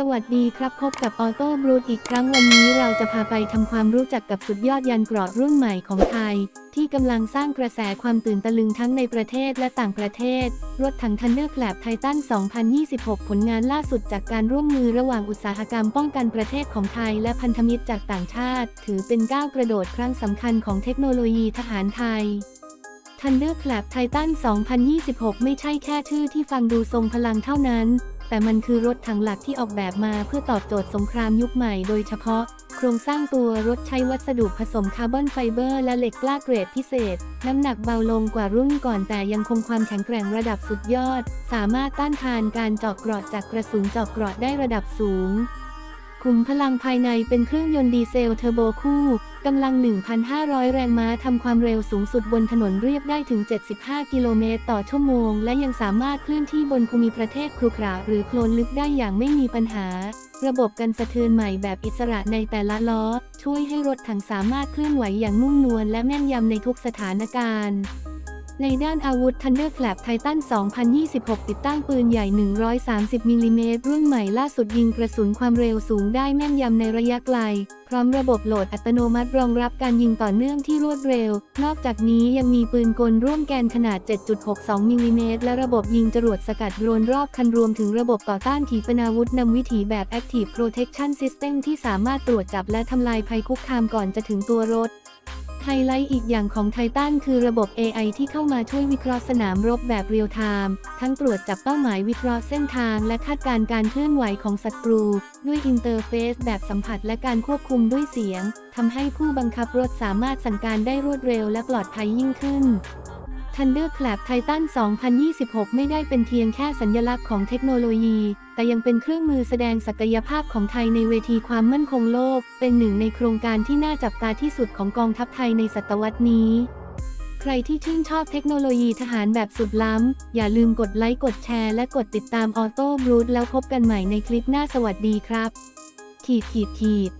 สวัสดีครับพบกับออโต้บรูดอีกครั้งวันนี้เราจะพาไปทำความรู้จักกับสุดยอดยันเกราะรุ่นใหม่ของไทย ที่กำลังสร้างกระแสความตื่นตะลึงทั้งในประเทศและต่างประเทศ รถถังทันเดอร์แคลบไททัน 2026 ผลงานล่าสุดจากการร่วมมือระหว่างอุตสาหกรรมป้องกันประเทศของไทยและพันธมิตรจากต่างชาติ ถือเป็นก้าวกระโดดครั้งสำคัญของเทคโนโลยีทหารไทย Thunder Clap Titan 2026 ไม่ใช่แค่ชื่อที่ฟังดูทรงพลังเท่านั้น แต่มันคือรถถังหลักที่ออกแบบมาเพื่อตอบโจทย์สงครามยุคใหม่โดยเฉพาะ โครงสร้างตัวรถใช้วัสดุผสมคาร์บอนไฟเบอร์และเหล็กกล้าเกรดพิเศษ น้ำหนักเบาลงกว่ารุ่นก่อนแต่ยังคงความแข็งแกร่งระดับสุดยอด สามารถต้านทานการเจาะเกราะจากกระสุนเจาะเกราะได้ระดับสูงขุมพลังภายในเป็นเครื่องยนต์ดีเซลเทอร์โบคู่ กำลัง 1,500 แรงม้าทำความเร็วสูงสุดบนถนนเรียบได้ถึง 75 กิโลเมตรต่อชั่วโมง และยังสามารถเคลื่อนที่บนภูมิประเทศครุขระหรือโคลนลึกได้อย่างไม่มีปัญหา ระบบกันสะเทือนใหม่แบบอิสระในแต่ละล้อ ช่วยให้รถถังสามารถเคลื่อนไหวอย่างนุ่มนวลและแม่นยำในทุกสถานการณ์ ในด้านอาวุธ Thunder Clap Titan 2026 ติดตั้งปืนใหญ่ 130 มิลลิเมตรรุ่นใหม่ล่าสุดยิงกระสุนความเร็วสูงได้แม่นยำในระยะไกล พร้อมระบบโหลดอัตโนมัติรองรับการยิงต่อเนื่องที่รวดเร็ว นอกจากนี้ยังมีปืนกลร่วมแกนขนาด 7.62 มิลลิเมตรและระบบยิงจรวดสกัดโดรนรอบคันรวมถึงระบบต่อต้านขีปนาวุธนำวิถีแบบ Active Protection System ที่สามารถตรวจจับและทำลายภัยคุกคามก่อนจะถึงตัวรถ ไฮไลท์อีกอย่างของไททันคือระบบ AI ที่เข้ามาช่วยวิเคราะห์สนามรบแบบเรียลไทม์ทั้งตรวจจับเป้าหมายวิเคราะห์เส้นทางและคาดการณ์การเคลื่อนไหวของศัตรู ด้วยอินเตอร์เฟซแบบสัมผัสและการควบคุมด้วยเสียงทำให้ผู้บังคับรถสามารถสั่งการได้รวดเร็วและปลอดภัยยิ่งขึ้น Thunder Clap Titan 2026 ไม่ได้เป็นเพียงแค่สัญลักษณ์ของเทคโนโลยี แต่ยังเป็นเครื่องมือแสดงศักยภาพของไทยในเวทีความมั่นคงโลก เป็นหนึ่งในโครงการที่น่าจับตาที่สุดของกองทัพไทยในศตวรรษนี้ ใครที่ชื่นชอบเทคโนโลยีทหารแบบสุดล้ำ อย่าลืมกดไลค์กดแชร์และกดติดตามออโต้บรูดแล้วพบกันใหม่ในคลิปหน้าสวัสดีครับ ขีดขีดขีด